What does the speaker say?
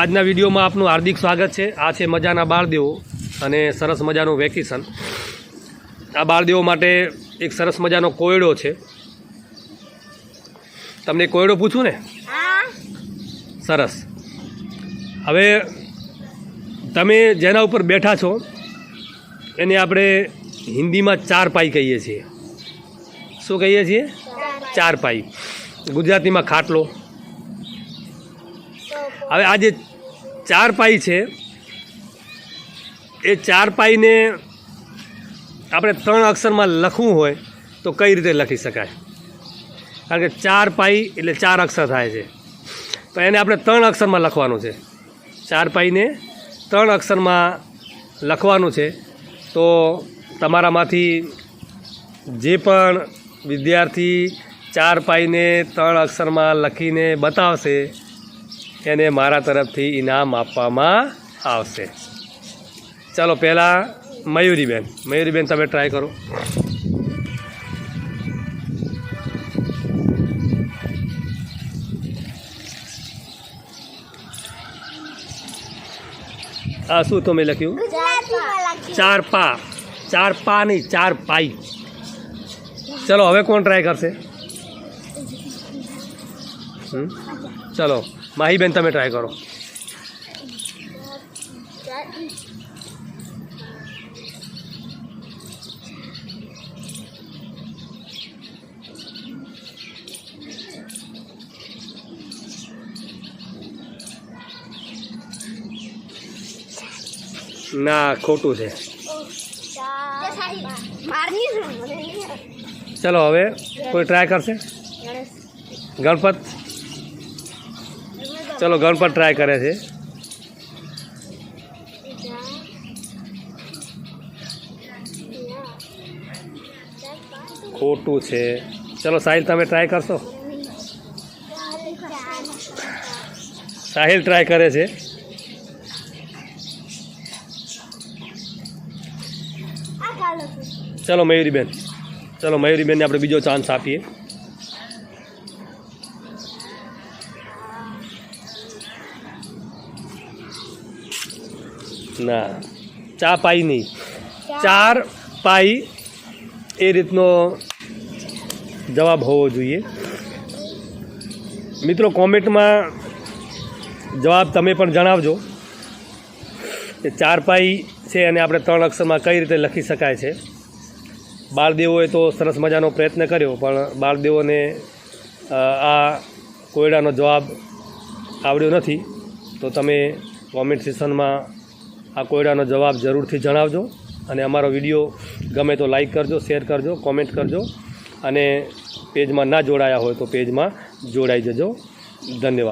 આજના વિડીયોમાં આપનું હાર્દિક સ્વાગત છે. આ છે મજાના બાળદેવો અને સરસ મજાનું વેકેશન. આ બાળદેવો માટે એક સરસ મજાનો કોયડો છે. તમને કોયડો પૂછું ને? સરસ. હવે તમે જેના ઉપર બેઠા છો એને આપણે હિન્દીમાં ચાર પાઈ કહીએ છીએ. શું કહીએ છીએ? ચાર પાઈ. ગુજરાતીમાં ખાટલો. હવે આ જે ચાર પાઈ છે, એ ચાર પાઈને આપણે ત્રણ અક્ષરમાં લખવું હોય તો કઈ રીતે લખી શકાય? કારણ કે ચાર પાઈ એટલે ચાર અક્ષર થાય છે. તો એને આપણે ત્રણ અક્ષરમાં લખવાનું છે. ચાર પાઈને ત્રણ અક્ષરમાં લખવાનું છે. તો તમારામાંથી જે પણ વિદ્યાર્થી ચાર પાઈને ત્રણ અક્ષરમાં લખીને બતાવશે એને મારા તરફથી ઇનામ આપવામાં આવશે. ચાલો પહેલાં મયુરીબેન. મયુરીબેન તમે ટ્રાય કરો. આ શું તમે લખ્યું? ચાર પા. ચાર પા નહીં ચાર પાઈ. ચલો હવે કોણ ટ્રાય કરશે? ચલો. માહીબેન તમે ટ્રાય કરો. ના ખોટું છે. ચલો હવે કોઈ ટ્રાય કરશે? ગણપત? ચલો પણ ટ્રાય કરે છે. ખોટું છે. ચલો સાહિલ, તમે ટ્રાય કરશો? સાહિલ ટ્રાય કરે છે. ચલો મયુરીબેન, ચલો મયુરીબેનને આપણે બીજો ચાન્સ આપીએ. ના, ચા પાઈ નહીં. ચાર પાઈ એ રીતનો જવાબ હોવો જોઈએ. મિત્રો, કોમેન્ટમાં જવાબ તમે પણ જણાવજો કે ચાર પાઈ છે અને આપણે ત્રણ અક્ષરમાં કઈ રીતે લખી શકાય છે. બાળદેવોએ તો સરસ મજાનો પ્રયત્ન કર્યો, પણ બાળદેવોને આ કોયડાનો જવાબ આવડ્યો નથી. તો તમે કોમેન્ટ સેક્શનમાં આ કોયડાનો જવાબ જરૂરથી જણાવજો અને અમારો વીડિયો ગમે તો લાઈક કરજો શેર કરજો કોમેન્ટ કરજો અને પેજમાં ના જોડાયા હોય તો પેજમાં જોડાઈ જજો. ધન્યવાદ.